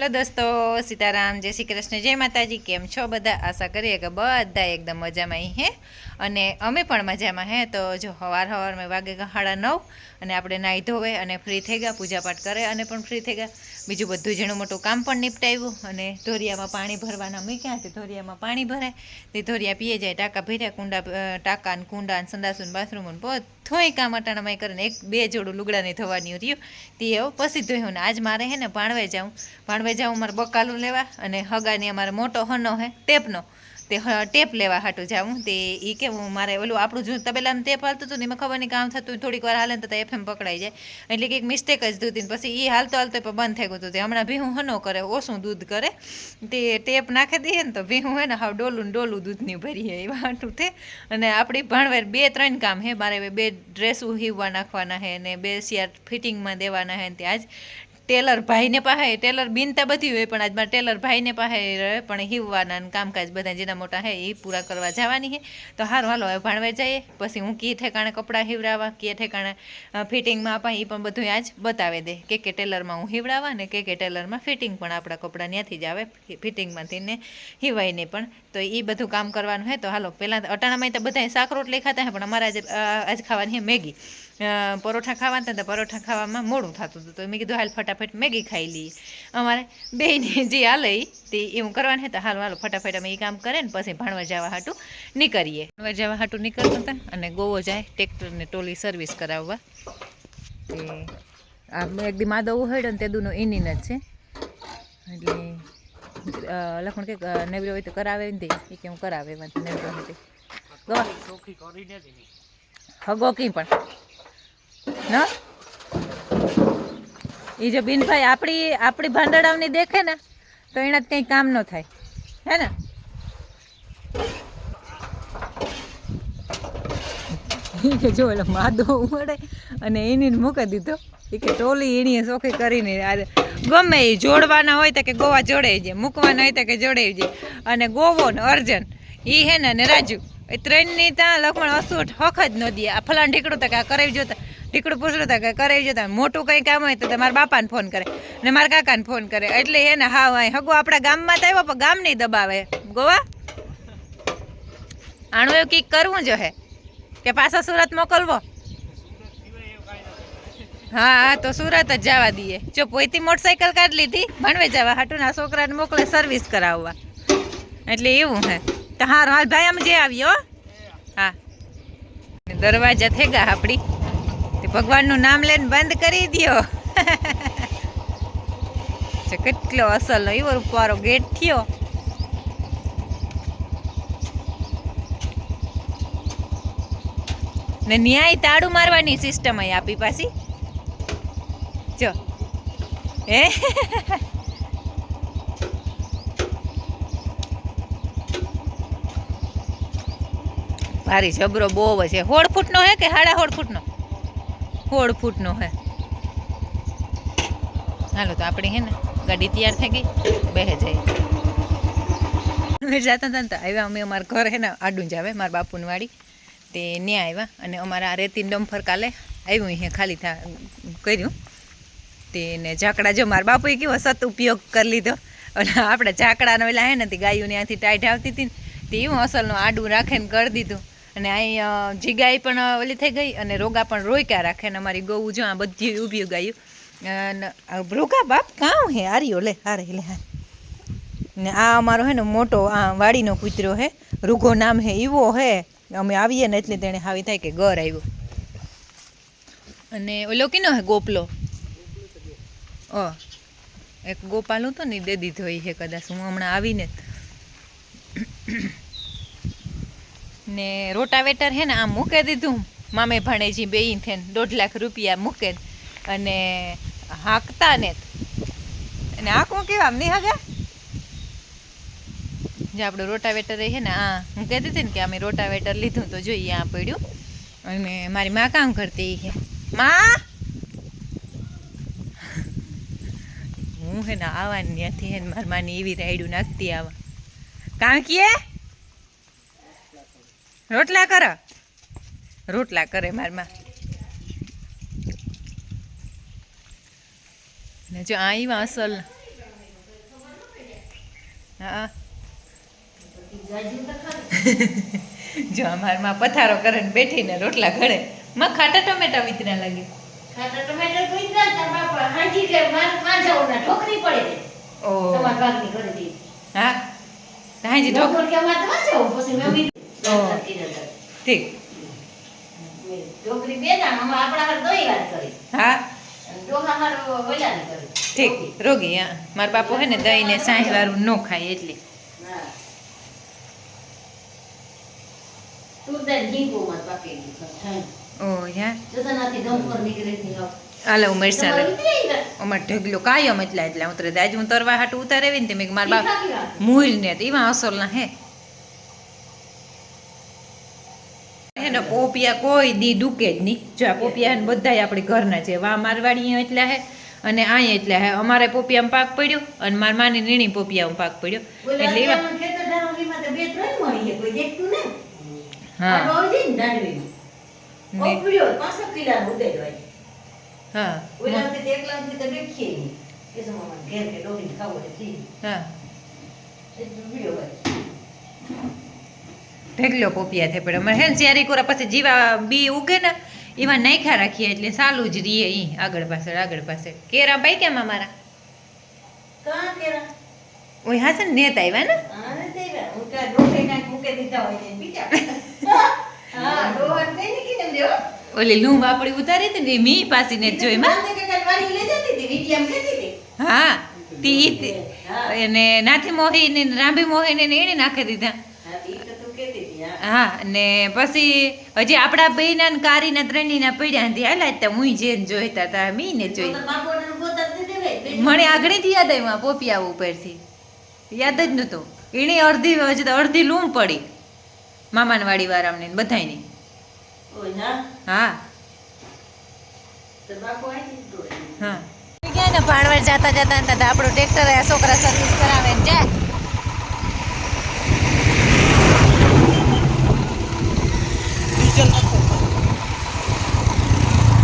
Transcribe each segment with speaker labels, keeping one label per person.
Speaker 1: Hello દોસ્તો, સીતારામ, જય શ્રી કૃષ્ણ, જય માતાજી, કેમ છો બધા? આશા કરીએ કે બધા એકદમ મજામાં અહીં હે. અને અમે પણ મજામાં હે, તો જો હવાર હવાર મેં વાગે સાડા નવ અને આપણે નાહી ધોવે અને ફ્રી થઈ ગયા પૂજાપાઠ કરે અને પણ ફ્રી થઈ ગયા. બીજું બધું ઝીણું મોટું કામ પણ નિપટાવ્યું અને ધોરિયામાં પાણી ભરવાના મૂક્યા, તે ધોરિયામાં પાણી ભરાય, તે ધોરિયા પીએ જાય, ટાંકા ભર્યા, કુંડા ટાંકા ને કુંડા ને સંડાસું બાથરૂમ ને બધુંય કામ અટાણામાં કરીને એક બે જોડું લુગડાની થવાની રહ્યું. તે હવે પછી ધોયું ને આજ મારે હે ને ભાણવે જાઉં. ભાણવે જાઉં, મારે બકાલું લેવા અને હગાની અમારે મોટો હનો હે, ટેપનો. તે હ- ટેપ લેવા હાટું જાઉં. તે એ કેવું, મારે ઓલું આપણું જો તબેલાનું ટેપ હાલતું હતું ને, એમાં ખબર નહીં, કામ થતું થોડીક વાર હાલે તો એફએમ પકડાઈ જાય. એટલે કે એક મિસ્ટેક જ દૂધી પછી એ હાલતો હાલતો પણ બંધ થઈ ગયું હતું. તે હમણાં ભીહું હનો કરે, ઓછું દૂધ કરે. તે ટેપ નાખી દઈએ ને તો ભીહું હે ને, હાવ ડોલું ડોલું દૂધની ભરીએ એવા હાટું થે અને આપણી ભણવેર બે ત્રણ કામ હે, મારે બે ડ્રેસ હીવવા નાખવાના હે ને, બે શિયાર ફિટિંગમાં દેવાના હે ત્યાં તે આજ ટેલર ભાઈને પાસે, ટેલર બિનતા બધી હોય, પણ આજમાં ટેલર ભાઈને પાસે પણ હીવવાના કામકાજ બધા જેના મોટા હે, એ પૂરા કરવા જવાની છે તો હારું, હાલો, હવે ભણવા જઈએ. પછી હું કી ઠેકાણે કપડાં હીવડાવવા, કીએ ઠેકાણે ફિટિંગમાં આપા એ પણ બધું આજ બતાવી દે. કે કે ટેલરમાં હું હીવડાવવા ને કે કે ટેલરમાં ફિટિંગ પણ આપણા કપડાં ત્યાંથી જ આવે ફિટિંગમાંથી ને હિવાયને પણ. તો એ બધું કામ કરવાનું હે. તો હાલો પહેલાં અટાણામાં તો બધા શાક રોટલી ખાતા હે, પણ અમારે આજે આજ ખાવાની હે મેગી. પરોઠા ખાવાના હતા પરોઠા ખાવામાં મોડું થતું હતું. તો મેં કીધું હાલ ફટાફટ મેગી ખાઈ લઈએ. અમારે બેયને જે હાલે તે એવું કરવાનું હતા. હાલ હાલો ફટાફટ અમે એ કામ કરે ને પછી ભણવા જવા હાટું નીકળીએ. ભણવા જવા હાટું નીકળતા હતા અને ગોવો જાય ટ્રેક્ટરને ટોલી સર્વિસ કરાવવા. તે આ મેં એક દી માદવ ઉહેડ્યો ને તે દૂનો ઇનિન જ છે. એટલે લખણ કે નેવરો હોય તો કરાવે ને એ કે હું કરાવે વાંધો નવરો હોય તે. હગો કી પણ. ન? એ જો બિનભાઈ આપણી આપણી ભાંડડાવની દેખે ને, તો એના કંઈ કામ ન થાય. હે ને? કે જો એટલે માદો ઉમડે અને એની મૂકી દીધો. એ કે ટોલી એણીએ સોખી કરીને ગમે એ જોડવાના હોય તો કે ગોવા જોડાઈ જાય મૂકવાના હોય તો કે જોડાઈ જાય અને ગોવો ને અર્જન એ હે ને ને રાજુ, એ ત્રણની ત્યાં લખમણ અસૂટ હખ જ ન દે. આ ફલાણ ઢીકડું તો કે આ કરાવી જોતા ઢીકડું પૂછડું તો કે કરાવી જતા મોટું કંઈ કામ હોય તો મારા બાપાને ફોન કરે. ને મારા કાકાને ફોન કરે. એટલે એને હા હા હગો આપણા ગામમાં તો આવ્યો, પણ ગામ નહીં દબાવે. ગોવા? આણું એવું કંઈક કરવું જો હે. કે પાછા સુરત મોકલવો? હા હા, તો સુરત જ જવા દઈએ. જો પોઈતી મોટરસાઇકલ કાઢ લીધી, ભણવે જવા. હાટું ના છોકરાને મોકલે સર્વિસ કરાવવા. એટલે એવું હે. તો હારું, હાલ ભાઈ આમ જે આવ્યો હા. દરવાજા થઈ ગયા આપણી ભગવાનનું નામ લઈને બંધ કરી જો કેટલો અસલનો એવો રૂપવાળો ગેટ થયો. ને ન્યાય તાળું મારવાની સિસ્ટમ અહીં આપી પાછી. જો. હે? ભારી જબરો બહુ છે. હોળ ફૂટનો હે કે હાડા હોળ ફૂટનો? હોળ ફૂટનો હે હાલો, તો આપણી હે ને ગાડી તૈયાર થઈ ગઈ બેહે જાય અમે જતા હતા ને તો આવ્યા, અમે અમારા ઘર હે ને આડું જ આવે, મારા બાપુની વાડી. તે ન્યા આવ્યા અને અમારા રેતી ડમ્ફર કાલે આવ્યું અહીંયા ખાલી થા, કર્યું. તેને ઝાકડા જો મારા બાપુએ કેવો સત ઉપયોગ કરી લીધો. અને આપણે ઝાકડાનો ઓલા હે ને તે ગાયું ત્યાંથી ટાઈટ આવતી હતી ને, તે એવું અસલનું આડું રાખીને કરી દીધું. અને અહીં જીગાઈ પણ ઓલી થઈ ગઈ અને રોગા પણ રોયકા રાખે અને અમારી ગૌ જો આ બધી ઊભી ગાયું રોગા બાપ કાં હે? હારીઓ લે હારે લે હારે ને આ અમારો હે ને મોટો, આ વાડીનો કૂતરો હે. રૂઘો નામ હે એવો હે. અમે આવીએ ને એટલે તેણે હાવી થાય કે ઘર આવ્યો અને ઓલો કીનો હે, ગોપલો? ઓ એક ગોપાલ હતો ને દે દીધો એ હે કદાચ. હું હમણાં આવીને. ને રોટાવેટર હે ને આમ મૂકે દીધું. મામે ભણેજી બે થઈને દોઢ લાખ રૂપિયા મૂકે અને હાંકતા ને. અને હાંકવું કેવા નહીં હાગા જે આપણું રોટાવેટર છે ને, આ હું કહેતી હતી ને કે અમે રોટાવેટર લીધું તો જોઈએ, આ પડ્યું. અને મારી માં કામ કરતી છે માં! હું હે ને આવવાની ત્યાંથી હે ને મારી માની એવી રાયડું નાખતી આવા. કાંકીએ? કીએ રોટલા કરો. રોટલા કરે મારી માં. ને જો આવ્યા અસલ હા. જો અમારમાં પથારો કરે ને બેઠીને રોટલા ઘડે. માં ખાટા ટમેટા વિતરા લાગે.
Speaker 2: ખાટા ટમેટર કોઈ તાર બાપા હાજી કે માર માંજાઓના ઠોકરી પડે.
Speaker 1: ઓ.
Speaker 2: તમાર ભાગની કરી
Speaker 1: હા. હાજી ઢોક
Speaker 2: કે અમારે તો વાંચો. પછી મેં હતું.
Speaker 1: ઠીક.
Speaker 2: મેં બે દાણા, આપણા હારે દહીં વાત કરી.
Speaker 1: હા?
Speaker 2: અને ડોહા હારે ઓલાની કરી.
Speaker 1: ઠીક. રોગી. હા. મારા બાપુ હે ને દહીં ને સાંજ વાળું ન ખાય એટલે ઢગલો કાયમ એટલા એટલા ઉતરે આજ હું તરવા હાટું ઉતારે ને તે મેં મારા બાપ મૂળ ને એમાં અસલ ના હે. એનો પોપિયા કોઈ દી દુકે જ નહીં. જો આ પોપિયા ને બધાય આપણે ઘરના છે. વા મારવાડી એટલા હે અને અહીંયા એટલા હે. અમારે પોપિયામાં પાક પડ્યો અને માર માની નીણી પોપિયામાં પાક પડ્યો. એટલે એવા. હા.
Speaker 2: ને.
Speaker 1: ને. હા. હા.
Speaker 2: હોય.
Speaker 1: પોપિયા થાય પણ અમારે હે ને કોરા પછી જીવા બી ઉગે ને એમાં નાખ્યા રાખીએ એટલે સાલું જ રીએ એ આગળ પાછળ આગળ પાછળ કેરા બાઈ કેમ અમારા ઓય હા છે ને નેત આવ્યા ને. ઓલી લૂમ આપણી ઉતારી હતી ને મી પાસી ને જોઈ માં. હા તી. અને નાથી મોહી ને રાંભી મોહી ને એને નાખી દીધા
Speaker 2: હા, ઈ તો તું કહેતી હતી, હા.
Speaker 1: ને પછી હજી આપણા બેના ને કારીના ત્રણેયના પડ્યા હતી હાલા ત્યાં હું જેન જોઈતા હતા મી ને જોઈ. મને આગળથી યાદ આવ્યું પોપિયા ઉપરથી. યાદ જ નહોતું. એની અડધી હજી તો અડધી લૂમ પડી. મામાન વાડી વાળા ને બધાયની.
Speaker 2: ઓય, હા.
Speaker 1: હા.
Speaker 2: તો
Speaker 1: ગયા ને ભાણવડ જતા જતા આપણું ટ્રેક્ટર આ છોકરા સર્વિસ કરાવે ને જાય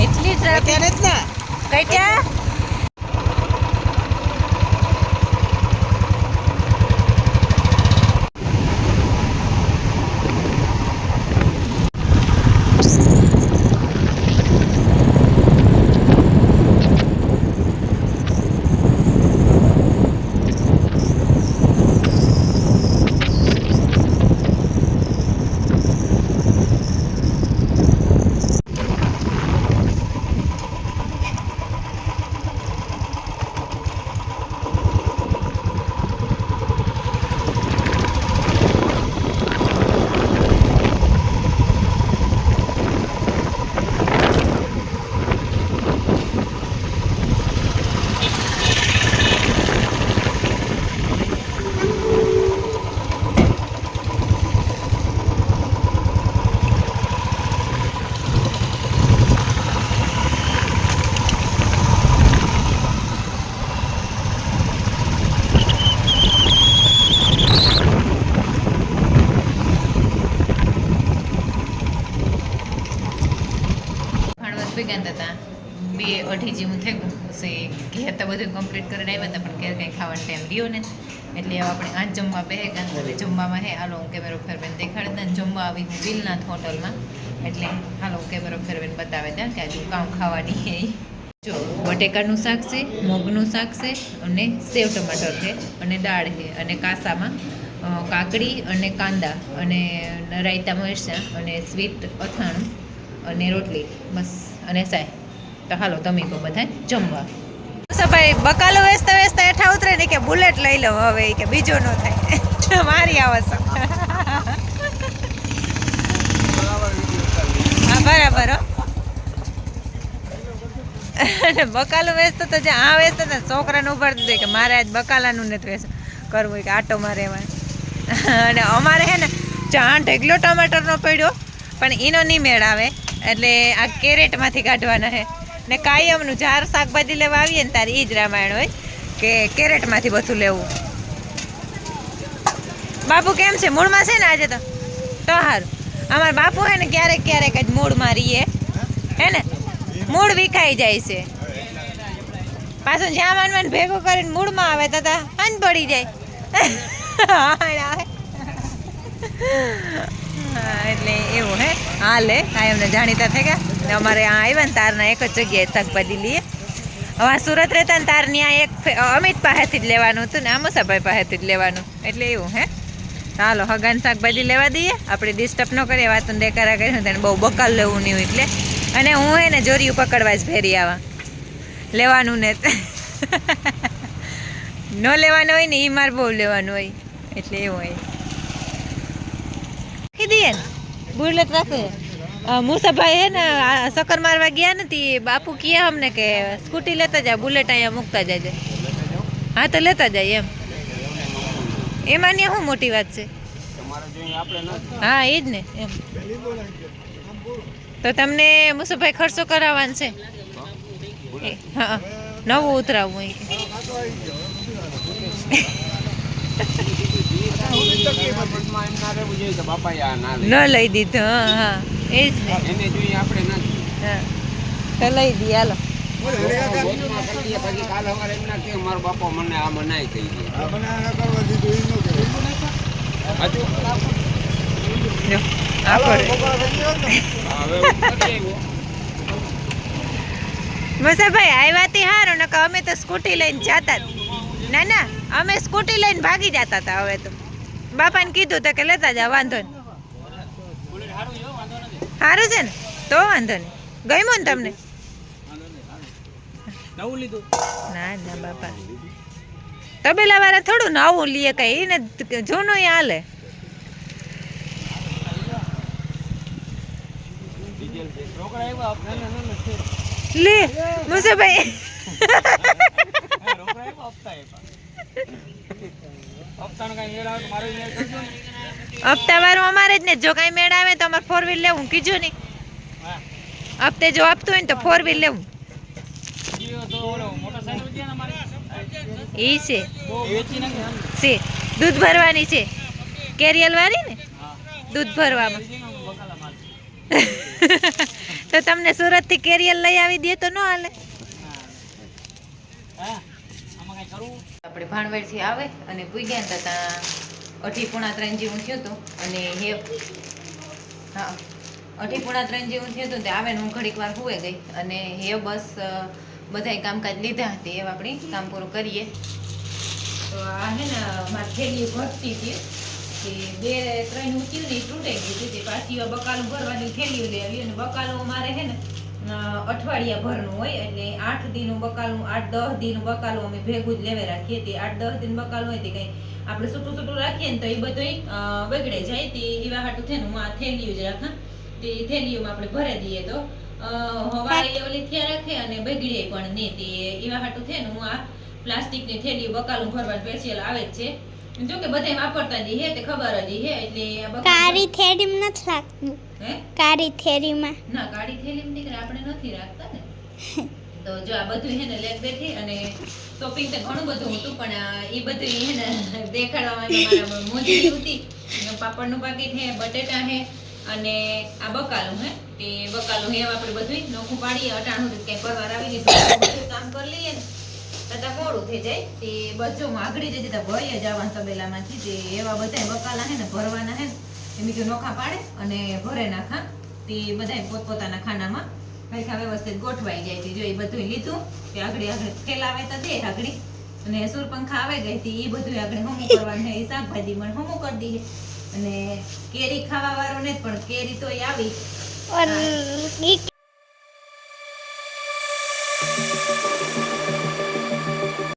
Speaker 1: એટલી ટ્રાફિક કટ્યા ભાણવડ ભેગા હતા બે અઢી જેવું થઈ ગયું પછી ઘેર તો બધું કમ્પ્લીટ કરીને આવ્યા હતા, પણ ક્યારે કંઈ ખાવાનો ટાઈમ રહ્યો ને એટલે આપણે આ જમવા બે હવે જમવામાં હે, હાલો હું કેમેરો ફેરવેન દેખાડી ને જમવા આવી હું વિલનાથ હોટલમાં એટલે હાલો કેમેરો ફેરવેન બતાવે ત્યાં કે આજુ કામ ખાવાની છે જો, બટેકાનું શાક છે, મગનું શાક છે અને સેવ ટમાટર છે અને દાળ છે અને કાસામાં કાકડી અને કાંદા અને રાયતા મરચાં અને સ્વીટ અથાણું અને રોટલી, બસ. અને સાય તો હાલો તમે કહો બધા જમવા. ભાઈ બકાલો વેચતા વેચતા એઠા ઉતરે ને કે બુલેટ લઈ લો હવે કે બીજો નો થાય. મારી આવશે હા, બરાબર અને બકાલું વેચતો તો જે આ વેચતો ને છોકરાને ઉભાડી દીધું કે મારે આજ બકાલાનું નથી વેચ કરવું કે આટો મારે અને અમારે હે ને ચાણ ઢેગલો ટમાટરનો પડ્યો, પણ એનો નહીં મેળ આવે. એટલે આ કેરેટમાંથી કાઢવાના હે. ને કાયમનું જાર શાકભાજી લેવા આવીએ ને તારે એ જ રામાયણ હોય કે કેરેટમાંથી બધું લેવું. બાપુ કેમ છે? મૂળમાં છે ને આજે તો? તો હારું. અમારા બાપુ હે ને ક્યારેક ક્યારેક જ મૂળમાં રહીએ હે ને? મૂળ વિખાઈ જાય છે. પાછું જ્યાં માનવાન ભેગો કરીને મૂળમાં આવે તો અન પડી જાય. આવે. એટલે એવું હે. હા લે આ એમને જાણીતા થઈ ગયા. અમારે આ આવ્યા ને તારના એક જ જગ્યાએ શાકભાજી લઈએ. હવે સુરત રહેતા ને તાર ત્યાં એક અમિત પાસેથી જ લેવાનું હતું ને આમુસાભાઈ પાસેથી જ લેવાનું. એટલે એવું હે. ચાલો હગાન શાકભાજી લેવા દઈએ. આપણે ડિસ્ટર્બ ન કરીએ વાતો દેકારા કરીશું તેને બહુ બકાલ લેવું નહીં એટલે. અને હું હે ને જોરિયું પકડવા જ ફેરી આવા. લેવાનું ને ન લેવાનું હોય ને એ મારે બહુ લેવાનું હોય. એટલે એવું હોય. રાખી દઈએ ને બુલેટ રાખે મુસાભાઈ હે ને ચક્કર મારવા ગયા નથી બાપુ કહે અમને કે સ્કૂટી લેતા જાય બુલેટ અહીંયા મૂકતા જાય હા, તો લેતા જાય એમ. એમાં ને શું મોટી વાત છે? હા એ જ ને, એમ. તો તમને મુસાભાઈ ખર્ચો કરાવવાનો છે? હા નવું ઉતરાવવું હોય ન લઈ દીધું હા હા. એ જ ને
Speaker 3: એને જોઈએ આપણે ના
Speaker 1: હા. તો લઈ દી હાલો.
Speaker 3: બાપો મને આ મનાઈ થઈ ગયું.
Speaker 1: મુસાભાઈ આવ્યા તે હારું નકર અમે તો સ્કૂટી લઈને જતા ના ના અમે સ્કૂટી લઈને ભાગી જતા હતા હવે તો. બાપાને કીધું કે લેતા જા, વાંધો નહીં. સારું છે ને? તો વાંધો નહીં. ગમ્યું ને તમને? ના ના, બાપા. તબેલા વાળા થોડું નવું લઈએ કઈ, એને જૂનું હાલે. લે, મુસાભાઈ. હપ્તા વાળું અમારે જ ને. જો કઈ મેળ આવે તો અમારે ફોર વ્હીલ લેવું. કીધું નહીં. હપ્તે જો આપતું હોય ને તો ફોર વ્હીલ લેવું. એ છે. છે. દૂધ ભરવાની છે. કેરિયલ વાળી ને? દૂધ ભરવામાં. તો તમને સુરતથી કેરિયલ લઈ આવી દે તો ન હાલે. આપણે ભાણવેરથી આવે અને પૂગ્યા હતા ત્યાં અઢી પોણા ત્રણ જેવું થયું હતું. અને હે, હા, અઢી પોણા ત્રણ જેવું થયું હતું તે આવે ને હું ઘડીક વાર હોવે ગઈ. અને હે, બસ બધાય કામકાજ લીધા હતી એવા આપણે કામ પૂરું કરીએ. તો આ હે ને, મારી થેલી ભરતી હતી. કે બે ત્રણ ઊંચી ને તૂટે ગયું તે પાછી બકાલું ભરવાની થેલીઓ લઈ આવી અને બકાલો મારે હે ને અઠવાડિયા ભરનું હોય એટલે આઠ દિન બકાલું, આઠ દસ દિન બકાલું અમે ભેગું જ લેવે રાખીએ. તે આઠ દસ દિન બકાલું હોય તે કંઈ આપણે સૂટું સૂટું રાખીએ ને તો એ બધું બગડે જાય. તે એવા હાટું થઈને હું આ થેલીઓ જ રાખા તે થેલીઓમાં આપણે ભરી દઈએ તો હવાએ ઓલી થયા રાખે અને બગડે પણ નહીં. તે એવા હાટું હું આ પ્લાસ્ટિકની થેલીઓ બકાલું ભરવાનું સ્પેશિયલ આવે જ છે. જો કે બધાય વાપરતા જ હે તે ખબર જ હે એટલે
Speaker 4: કારી થેરીમાં નથી રાખતું.
Speaker 1: હે?
Speaker 4: કારી થેરીમાં
Speaker 1: ના કાળી થેલીમાં દીકરા આપણે નથી રાખતા ને. તો જો આ બધું હે ને લેક બેઠી અને શોપિંગ તો ઘણું બધું હતું પણ એ બધું હે ને દેખાડવાની મારા મોજી હતી. પાપડનું પાકીટ હે બટેટા હે અને આ બકાલું હે તે બકાલું હે આપણે બધું નોખું પાડીએ અટાણું કઈ પરવાર આવી બધું કામ કરી લઈએ ને. તથા મોડું થઈ જાય. તે બચો આગળી જતી હતા ભય જ આવવાના તબેલામાંથી. તે એવા બધા વકાલા હે ને, ભરવાના હે એમ કીધું નોખા પાડે અને ભરે નાખા. તે બધા પોતપોતાના ખાનામાં હરખા વ્યવસ્થિત ગોઠવાઈ જાય જો એ બધું લીધું, તે આગળી આગળ ફેલાવે તો દે આગળી. અને સુરપંખા આવે ગઈ હતી એ બધું આગળ હમું કરવાનું એ શાકભાજી પણ હમું કરી દઈએ અને કેરી ખાવા વાળો ને પણ કેરી તો આવી.